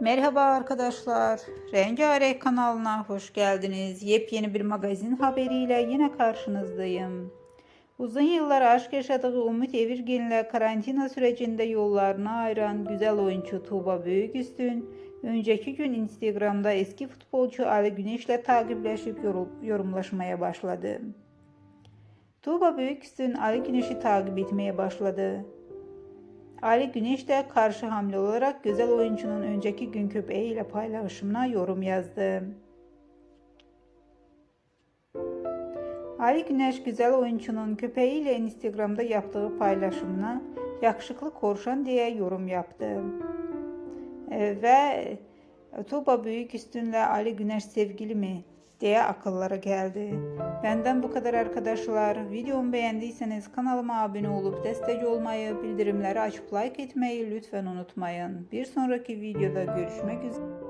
Merhaba arkadaşlar. Rengarenk kanalına hoş geldiniz. Yepyeni bir magazin haberiyle yine karşınızdayım. Uzun yıllar aşk yaşadığı Umut Evirgen'le karantina sürecinde yollarını ayıran güzel oyuncu Tuğba Büyüküstün, önceki gün Instagram'da eski futbolcu Ali Güneş'le takipleşip yorum- yorumlaşmaya başladı. Tuğba Büyüküstün Ali Güneş'i takip etmeye başladı. Ali Güneş de karşı hamle olarak güzel oyuncunun önceki gün köpeğiyle paylaşımına yorum yazdı. Ali Güneş güzel oyuncunun köpeğiyle Instagram'da yaptığı paylaşımına yakışıklı korşan diye yorum yaptı. E, ve Tuğba Büyük Üstün'le Ali Güneş sevgili mi diye akıllara geldi. Benden bu kadar arkadaşlar. Videomu beğendiyseniz kanalıma abone olup destek olmayı, bildirimleri açıp like etmeyi lütfen unutmayın. Bir sonraki videoda görüşmek üzere.